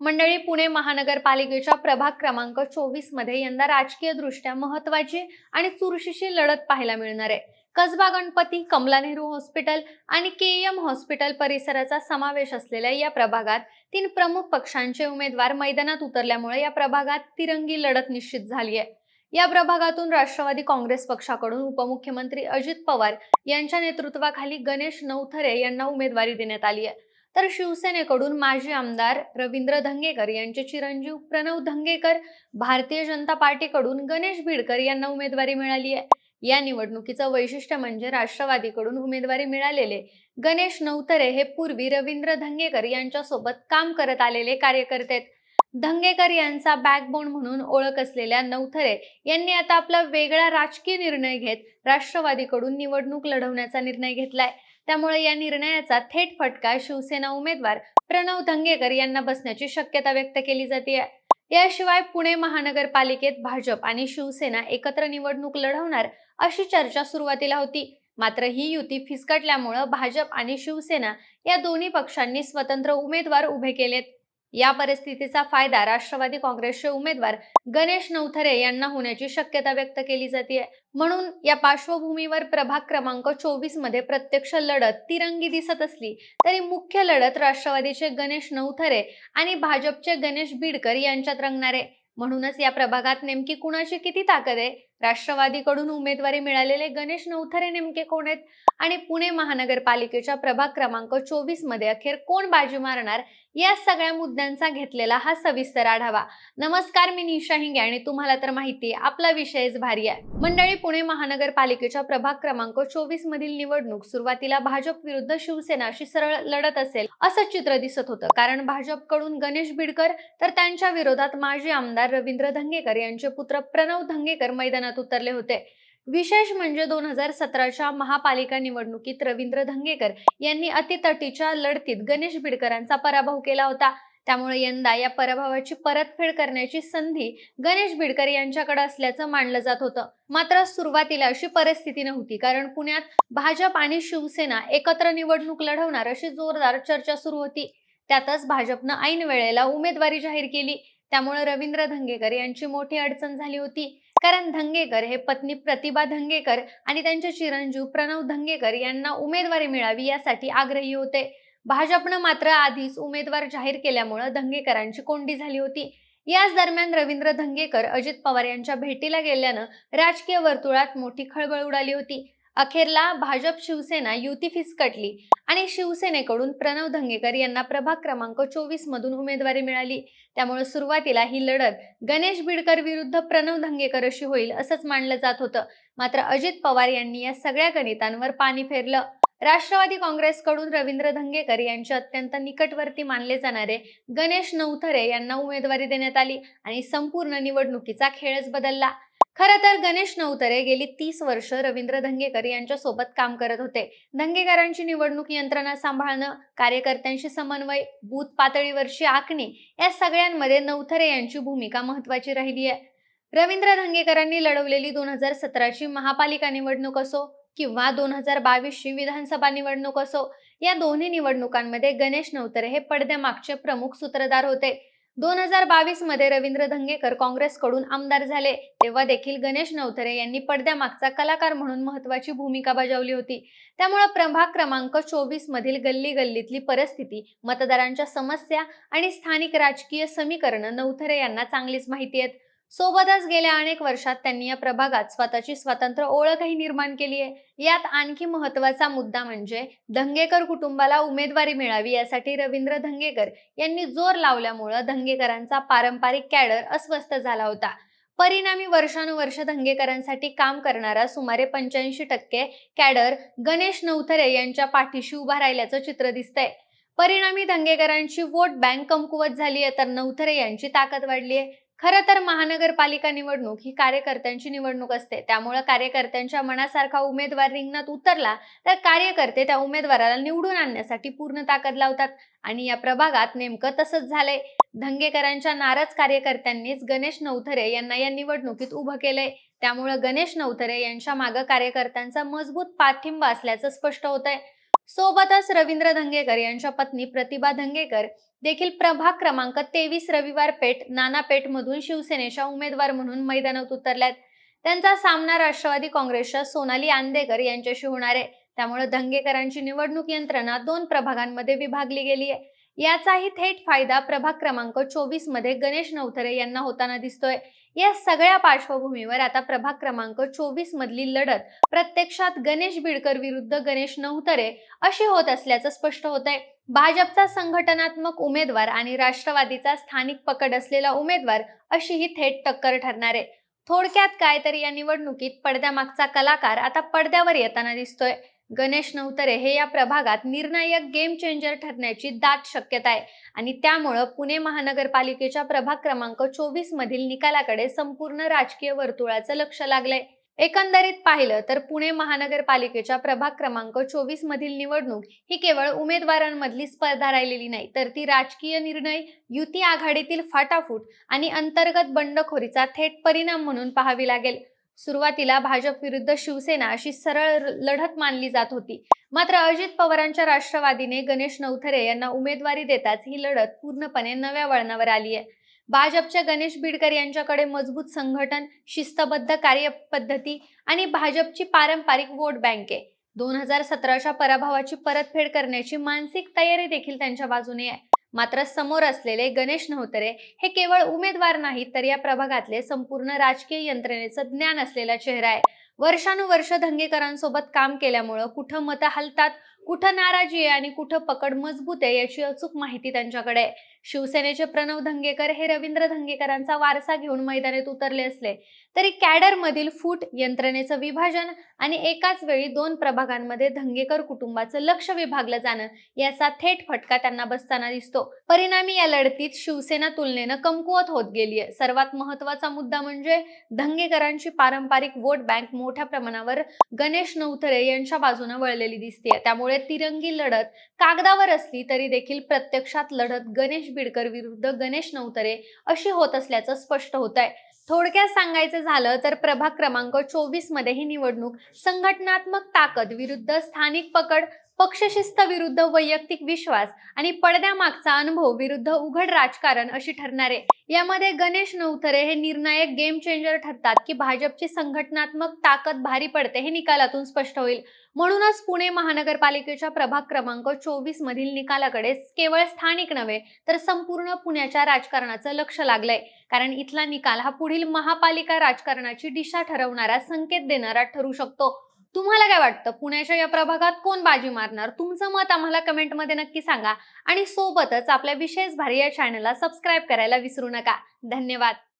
मंडळी पुणे महानगरपालिकेच्या प्रभाग क्रमांक चोवीसमध्ये यंदा राजकीय दृष्ट्या महत्वाची आणि चुरशीची लढत पाहायला मिळणार आहे. कसबा गणपती कमला नेहरू हॉस्पिटल आणि के एम हॉस्पिटल परिसराचा समावेश असलेल्या या प्रभागात तीन प्रमुख पक्षांचे उमेदवार मैदानात उतरल्यामुळे या प्रभागात तिरंगी लढत निश्चित झाली आहे. या प्रभागातून राष्ट्रवादी काँग्रेस पक्षाकडून उपमुख्यमंत्री अजित पवार यांच्या नेतृत्वाखाली गणेश नवथरे यांना उमेदवारी देण्यात आली आहे. तर शिवसेनेकडून माजी आमदार रवींद्र धंगेकर यांचे चिरंजीव प्रणव धंगेकर भारतीय जनता पार्टीकडून गणेश भिडकर यांना उमेदवारी मिळाली आहे. या निवडणुकीचं वैशिष्ट्य म्हणजे राष्ट्रवादीकडून उमेदवारी मिळालेले गणेश नवतरे हे पूर्वी रवींद्र धंगेकर यांच्यासोबत काम करत आलेले कार्यकर्ते आहेत. धंगेकर यांचा बॅकबोन म्हणून ओळख असलेल्या नवथरे यांनी आता आपला वेगळा राजकीय निर्णय घेत राष्ट्रवादीकडून निवडणूक लढवण्याचा निर्णय घेतलाय. त्यामुळे या निर्णयाचा थेट फटका शिवसेना उमेदवार प्रणव धंगेकर यांना बसण्याची शक्यता व्यक्त केली जाते. याशिवाय पुणे महानगरपालिकेत भाजप आणि शिवसेना एकत्र निवडणूक लढवणार अशी चर्चा सुरुवातीला होती. मात्र ही युती फिसकटल्यामुळं भाजप आणि शिवसेना या दोन्ही पक्षांनी स्वतंत्र उमेदवार उभे केलेत. या परिस्थितीचा फायदा राष्ट्रवादी काँग्रेसचे उमेदवार गणेश नवथरे यांना होण्याची शक्यता व्यक्त केली जाते म्हणून या पार्श्वभूमीवर प्रभाग क्रमांक चोवीसमध्ये प्रत्यक्ष लढत तिरंगी दिसत असली तरी मुख्य लढत राष्ट्रवादीचे गणेश नवथरे आणि भाजपचे गणेश बिडकर यांच्यात रंगणार आहे. म्हणूनच या प्रभागात नेमकी कुणाची किती ताकद आहे? राष्ट्रवादीकडून उमेदवारी मिळालेले गणेश नवथरे नेमके कोण आहेत? आणि पुणे महानगरपालिकेच्या प्रभाग क्रमांक चोवीसमध्ये अखेर कोण बाजी मारणार? या सगळ्या मुद्द्यांचा घेतलेला हा सविस्तर आढावा. नमस्कार मी निशा हिंगे आणि तुम्हाला तर माहिती आपला विषयच भारी आहे. मंडळी पुणे महानगरपालिकेच्या प्रभाग क्रमांक चोवीस मधील निवडणूक सुरुवातीला भाजप विरुद्ध शिवसेना अशी सरळ लढत असेल असं चित्र दिसत होतं. कारण भाजपकडून गणेश बिडकर तर त्यांच्या विरोधात माजी आमदार रवींद्र धंगेकर यांचे पुत्र प्रणव धंगेकर मैदानात उतरले होते. विशेष म्हणजे दोन हजार सतराच्या महापालिका निवडणुकीत रवींद्र धंगेकर यांनी अतितटीच्या लढतीत गणेश बिडकरांचा पराभव केला होता. त्यामुळे यंदा या पराभवाची परतफेड करण्याची संधी गणेश बिडकर यांच्याकडे असल्याचं मानलं जात होतं. मात्र सुरुवातीला अशी परिस्थिती नव्हती कारण पुण्यात भाजप आणि शिवसेना एकत्र निवडणूक लढवणार अशी जोरदार चर्चा सुरू होती. त्यातच भाजपनं ऐन वेळेला उमेदवारी जाहीर केली. त्यामुळे रवींद्र धंगेकर यांची मोठी अडचण झाली होती. कारण धंगेकर हे पत्नी प्रतिभा धंगेकर आणि त्यांचे चिरंजीव प्रणव धंगेकर यांना उमेदवारी मिळावी यासाठी आग्रही होते. भाजपनं मात्र आधीच उमेदवार जाहीर केल्यामुळे धंगेकरांची कोंडी झाली होती. याच दरम्यान रवींद्र धंगेकर अजित पवार यांच्या भेटीला गेल्यानं राजकीय वर्तुळात मोठी खळबळ उडाली होती. अखेरला भाजप शिवसेना युती फिसकटली आणि शिवसेनेकडून प्रणव धंगेकर यांना प्रभाग क्रमांक चोवीस मधून उमेदवारी मिळाली. त्यामुळे सुरुवातीला ही लढत गणेश बिडकर विरुद्ध प्रणव धंगेकर अशी होईल असंच मानलं जात होतं. मात्र अजित पवार यांनी या सगळ्या गणितांवर पाणी फेरलं. राष्ट्रवादी काँग्रेसकडून रवींद्र धंगेकर यांचे अत्यंत निकटवर्ती मानले जाणारे गणेश नवथरे यांना उमेदवारी देण्यात आली आणि संपूर्ण निवडणुकीचा खेळच बदलला. खरं तर गणेश नवतरे गेली तीस वर्ष रवींद्र धंगेकर यांच्या सोबत काम करत होते. धंगेकरांची निवडणूक यंत्रणा सांभाळणं कार्यकर्त्यांशी समन्वय बूथ पातळीवरची आखणी या सगळ्यांमध्ये नवथरे यांची भूमिका महत्वाची राहिली आहे. रवींद्र धंगेकरांनी लढवलेली दोन हजार सतराची महापालिका निवडणूक असो किंवा दोन हजार बावीसची विधानसभा निवडणूक असो या दोन्ही निवडणुकांमध्ये गणेश नवतरे हे पडद्यामागचे प्रमुख सूत्रधार होते. दोन हजार बावीसमध्ये रवींद्र धंगेकर काँग्रेसकडून आमदार झाले. तेव्हा देखील गणेश नवथरे यांनी पडद्यामागचा कलाकार म्हणून महत्वाची भूमिका बजावली होती. त्यामुळे प्रभाग क्रमांक चोवीस मधील गल्ली गल्लीतली परिस्थिती मतदारांच्या समस्या आणि स्थानिक राजकीय समीकरणं नवथरे यांना चांगलीच माहिती आहेत. सोबतच गेल्या अनेक वर्षात त्यांनी या प्रभागात स्वतःची स्वतंत्र ओळखही निर्माण केली आहे. यात आणखी महत्त्वाचा मुद्दा म्हणजे धंगेकर कुटुंबाला उमेदवारी मिळावी यासाठी रवींद्र धंगेकर यांनी जोर लावल्यामुळं धंगेकरांचा पारंपरिक कॅडर अस्वस्थ झाला होता. परिणामी वर्षानुवर्ष धंगेकरांसाठी काम करणारा सुमारे पंच्याऐंशी टक्के कॅडर गणेश नवथरे यांच्या पाठीशी उभा राहिल्याचं चित्र दिसतंय. परिणामी धंगेकरांची वोट बँक कमकुवत झाली आहे तर नवथरे यांची ताकद वाढली आहे खरं तर महानगरपालिका निवडणूक ही कार्यकर्त्यांची निवडणूक असते. त्यामुळे कार्यकर्त्यांच्या मनासारखा उमेदवार रिंगणात उतरला तर कार्यकर्ते त्या उमेदवाराला निवडून आणण्यासाठी पूर्ण ताकद लावतात. आणि या प्रभागात नेमकं तसंच झालंय. धंगेकरांच्या नाराज कार्यकर्त्यांनीच गणेश नवथरे यांना या निवडणुकीत उभं केलंय. त्यामुळे गणेश नवथरे यांच्या मागं कार्यकर्त्यांचा मजबूत पाठिंबा असल्याचं स्पष्ट होत आहे सोबतच रवींद्र धंगेकर यांच्या पत्नी प्रतिभा धंगेकर देखील प्रभाग क्रमांक तेवीस रविवार पेठ नाना पेठ मधून शिवसेनेच्या उमेदवार म्हणून मैदानात उतरल्यात. त्यांचा सामना राष्ट्रवादी काँग्रेसच्या सोनाली आंदेकर यांच्याशी होणार आहे. त्यामुळे धंगेकरांची निवडणूक यंत्रणा दोन प्रभागांमध्ये विभागली गेली आहे. याचाही थेट फायदा प्रभाग क्रमांक चोवीसमध्ये गणेश नवथरे यांना होताना दिसतोय. या सगळ्या पार्श्वभूमीवर आता प्रभाग क्रमांक चोवीस मधली लढत प्रत्यक्षात गणेश बिडकर विरुद्ध गणेश नवतरे अशी होत असल्याचं स्पष्ट होत आहे भाजपचा संघटनात्मक उमेदवार आणि राष्ट्रवादीचा स्थानिक पकड असलेला उमेदवार अशी ही थेट टक्कर ठरणार आहे. थोडक्यात काय तरी या निवडणुकीत पडद्यामागचा कलाकार आता पडद्यावर येताना दिसतोय. गणेश नवतरे हे या प्रभागात निर्णायक गेम चेंजर ठरण्याची दाट शक्यता आहे. आणि त्यामुळं पुणे महानगरपालिकेच्या प्रभाग क्रमांक चोवीस मधील निकालाकडे संपूर्ण राजकीय वर्तुळाचं लक्ष लागलंय. एकंदरीत पाहिलं तर पुणे महानगरपालिकेच्या प्रभाग क्रमांक चोवीस मधील निवडणूक ही केवळ उमेदवारांमधली स्पर्धा राहिलेली नाही तर ती राजकीय निर्णय युती आघाडीतील फाटाफूट आणि अंतर्गत बंडखोरीचा थेट परिणाम म्हणून पाहावी लागेल. सुरुवातीला भाजप विरुद्ध शिवसेना अशी सरळ लढत मानली जात होती. मात्र अजित पवारांच्या राष्ट्रवादीने गणेश नवथरे यांना उमेदवारी देताच ही लढत पूर्णपणे नव्या वळणावर आली आहे. भाजपच्या गणेश बिडकर यांच्याकडे मजबूत संघटन शिस्तबद्ध कार्यपद्धती आणि भाजपची पारंपरिक वोट बँक. आहे दोन हजार सतराच्या पराभवाची परतफेड करण्याची मानसिक तयारी देखील त्यांच्या बाजूने आहे. मात्र समोर असलेले गणेश नवतरे हे केवळ उमेदवार नाहीत तर या प्रभागातले संपूर्ण राजकीय यंत्रणेचं ज्ञान असलेला चेहरा आहे. वर्षानुवर्ष धंगेकरांसोबत काम केल्यामुळं कुठं मतं हलतात कुठं नाराजी आहे आणि कुठं पकड मजबूत आहे याची अचूक माहिती त्यांच्याकडे आहे. शिवसेनेचे प्रणव धंगेकर हे रवींद्र धंगेकरांचा वारसा घेऊन मैदानात उतरले असले तरी कॅडरमधील फूट यंत्रणेचं विभाजन आणि एकाच वेळी दोन प्रभागांमध्ये धंगेकर कुटुंबाचं लक्ष विभागलं जाणं याचा थेट फटका त्यांना बसताना दिसतो. परिणामी या लढतीत शिवसेना तुलनेनं कमकुवत होत गेली आहे. सर्वात महत्त्वाचा मुद्दा म्हणजे धंगेकरांची पारंपरिक वोट बँक मोठ्या प्रमाणावर गणेश नवथरे यांच्या बाजूने वळलेली दिसते त्यामुळे तिरंगी लढत कागदावर असली तरी देखील प्रत्यक्षात लढत गणेश बिडकर विरुद्ध गणेश नवतरे अशी होत असल्याचं स्पष्ट होत आहे थोडक्यात सांगायचं झालं तर प्रभाग क्रमांक चोवीसमध्ये ही निवडणूक संघटनात्मक ताकद विरुद्ध स्थानिक पकड पक्षशिस्त विरुद्ध वैयक्तिक विश्वास आणि पडद्यामागचा अनुभव विरुद्ध उघड राजकारण अशी ठरणार. आहे यामध्ये गणेश नवथरे हे निर्णायक गेम चेंजर ठरतात की भाजपची संघटनात्मक ताकद भारी पडते हे निकालातून स्पष्ट होईल. म्हणूनच पुणे महानगरपालिकेच्या प्रभाग क्रमांक चोवीस मधील निकालाकडे केवळ स्थानिक नव्हे तर संपूर्ण पुण्याच्या राजकारणाचं लक्ष लागलंय. कारण इथला निकाल हा पुढील महापालिका राजकारणाची दिशा ठरवणारा संकेत देणारा ठरू शकतो. तुम्हाला काय वाटतं? पुण्याच्या या प्रभागात कोण बाजी मारणार? तुमचं मत आम्हाला कमेंटमध्ये नक्की सांगा. आणि सोबतच आपल्या विशेष भारी या चॅनलला सबस्क्राईब करायला विसरू नका. धन्यवाद.